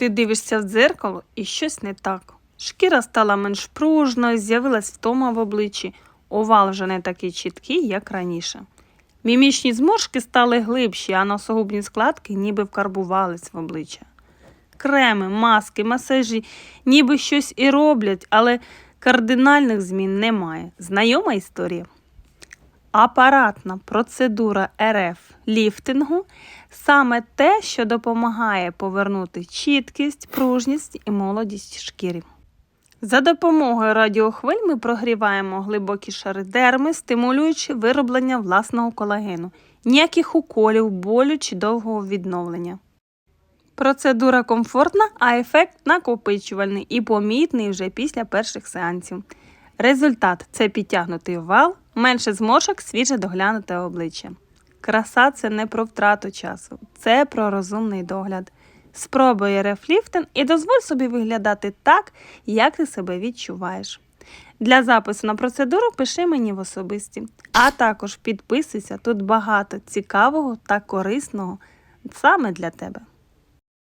Ти дивишся в дзеркало і щось не так. Шкіра стала менш пружною, з'явилась втома в обличчі, овал вже не такий чіткий, як раніше. Мімічні зморшки стали глибші, а носогубні складки ніби вкарбувались в обличчя. Креми, маски, масажі ніби щось і роблять, але кардинальних змін немає. Знайома історія? Апаратна процедура РФ ліфтингу саме те, що допомагає повернути чіткість, пружність і молодість шкіри. За допомогою радіохвиль ми прогріваємо глибокі шари дерми, стимулюючи вироблення власного колагену, ніяких уколів, болю чи довгого відновлення. Процедура комфортна, а ефект накопичувальний і помітний вже після перших сеансів. Результат це підтягнутий овал, менше зморшок, свіже доглянуте обличчя. Краса це не про втрату часу, це про розумний догляд. Спробуй рефліфтинг і дозволь собі виглядати так, як ти себе відчуваєш. Для запису на процедуру пиши мені в особисті, а також підписуйся, тут багато цікавого та корисного саме для тебе.